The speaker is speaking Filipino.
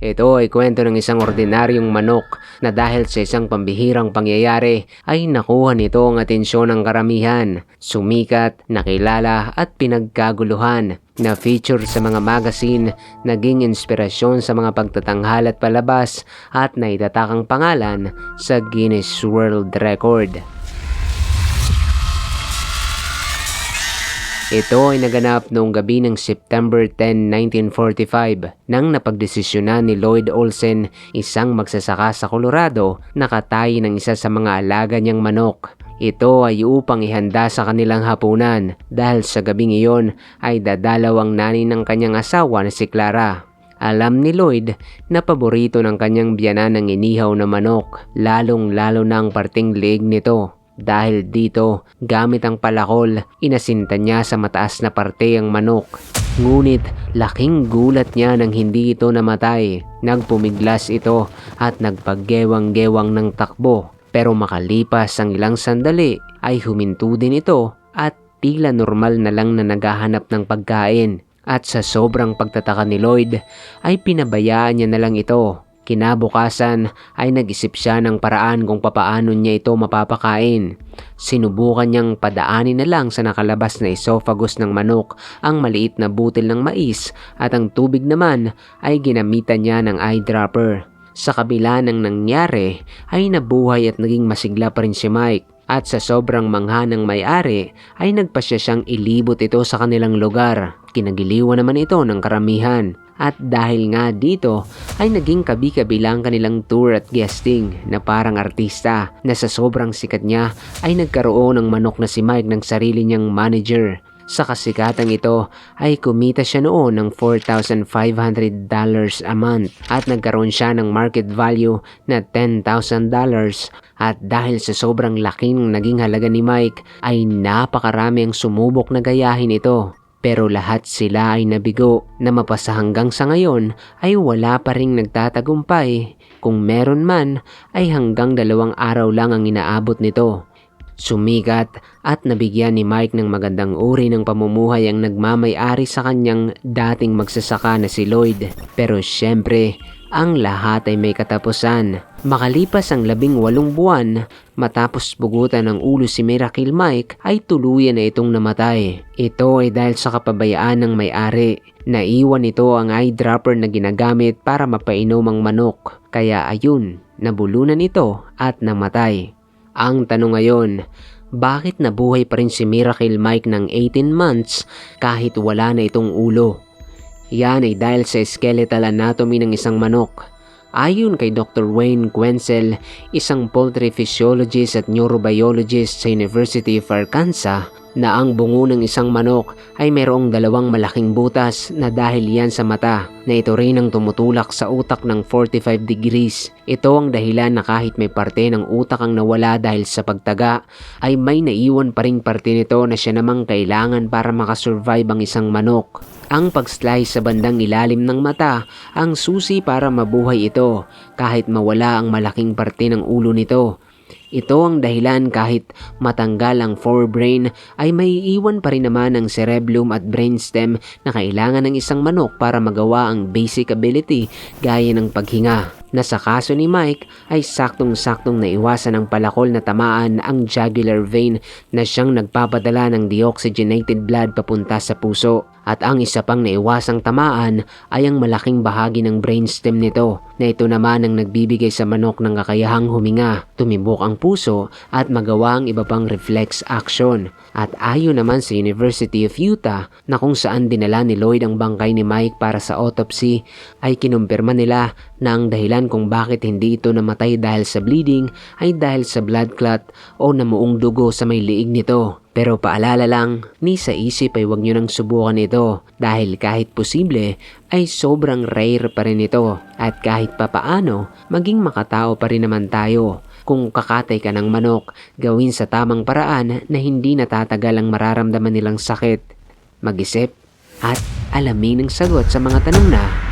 Ito ay kwento ng isang ordinaryong manok na dahil sa isang pambihirang pangyayari ay nakuha nito ang atensyon ng karamihan, sumikat, nakilala at pinagkaguluhan na feature sa mga magazine, naging inspirasyon sa mga pagtatanghal at palabas at naitatakang pangalan sa Guinness World Record. Ito ay naganap noong gabi ng September 10, 1945 nang napagdesisyonan ni Lloyd Olsen, isang magsasaka sa Colorado, nakatay ng isa sa mga alaga niyang manok. Ito ay upang ihanda sa kanilang hapunan dahil sa gabing iyon ay dadalaw ang nani ng kanyang asawa na si Clara. Alam ni Lloyd na paborito ng kanyang biyanan ang inihaw na manok, lalong lalo na ang parting leeg nito. Dahil dito, gamit ang palakol, inasinta niya sa mataas na parte ang manok. Ngunit laking gulat niya nang hindi ito namatay. Nagpumiglas ito at nagpaggewang-gewang ng takbo. Pero makalipas ang ilang sandali ay huminto din ito at tila normal na lang na naghahanap ng pagkain. At sa sobrang pagtataka ni Lloyd ay pinabayaan niya na lang ito Kinabukasan ay nag-isip siya ng paraan kung papaano niya ito mapapakain. Sinubukan niyang padaanin na lang sa nakalabas na esophagus ng manok ang maliit na butil ng mais at ang tubig naman ay ginamitan niya ng eyedropper. Sa kabila ng nangyari ay nabuhay at naging masigla pa rin si Mike at sa sobrang mangha ng may-ari ay nagpasya siyang ilibot ito sa kanilang lugar. Kinagiliwan naman ito ng karamihan. At dahil nga dito ay naging kabi-kabilang kanilang tour at guesting na parang artista na sa sobrang sikat niya ay nagkaroon ng manok na si Mike ng sarili niyang manager. Sa kasikatang ito ay kumita siya noon ng $4,500 a month at nagkaroon siya ng market value na $10,000 at dahil sa sobrang laking naging halaga ni Mike ay napakarami ang sumubok na gayahin ito. Pero lahat sila ay nabigo na mapasa hanggang sa ngayon ay wala pa ring nagtatagumpay. Kung meron man ay hanggang dalawang araw lang ang inaabot nito. Sumikat at nabigyan ni Mike ng magandang uri ng pamumuhay ang nagmamay-ari sa kanyang dating magsasaka na si Lloyd. Pero syempre, ang lahat ay may katapusan. Makalipas ang labing walong buwan, matapos bugutan ng ulo si Miracle Mike ay tuluyan na itong namatay. Ito ay dahil sa kapabayaan ng may-ari. Naiwan ito ang eyedropper na ginagamit para mapainom ang manok. Kaya ayun, nabulunan ito at namatay. Ang tanong ngayon, bakit nabuhay pa rin si Miracle Mike ng 18 months kahit wala na itong ulo? Yan ay dahil sa skeletal anatomy ng isang manok. Ayon kay Dr. Wayne Quenzel, isang poultry physiologist at neurobiologist sa University of Arkansas, na ang bungo ng isang manok ay mayroong dalawang malaking butas na dahil yan sa mata na ito rin ang tumutulak sa utak ng 45 degrees. Ito ang dahilan na kahit may parte ng utak ang nawala dahil sa pagtaga ay may naiwan pa ring parte nito na siya namang kailangan para makasurvive ang isang manok. Ang pag-slice sa bandang ilalim ng mata ang susi para mabuhay ito kahit mawala ang malaking parte ng ulo nito. Ito ang dahilan kahit matanggal ang forebrain ay may iwan pa rin naman ang cerebellum at brainstem na kailangan ng isang manok para magawa ang basic ability gaya ng paghinga na sa kaso ni Mike ay saktong-saktong naiwasan ng palakol na tamaan ang jugular vein na siyang nagpapadala ng deoxygenated blood papunta sa puso. At ang isa pang naiwasang tamaan ay ang malaking bahagi ng brainstem nito na ito naman ang nagbibigay sa manok ng kakayahang huminga, tumibok ang puso at magawa ang iba pang reflex action. At ayon naman sa University of Utah na kung saan dinala ni Lloyd ang bangkay ni Mike para sa autopsy ay kinumpirma nila na ang dahilan kung bakit hindi ito namatay dahil sa bleeding ay dahil sa blood clot o namuong dugo sa may liig nito. Pero paalala lang, ni sa isip ay huwag nyo nang subukan ito dahil kahit posible ay sobrang rare pa rin ito at kahit papaano maging makatao pa rin naman tayo. Kung kakatay ka ng manok, gawin sa tamang paraan na hindi natatagal ang mararamdaman nilang sakit. Mag-isip at alamin ang sagot sa mga tanong na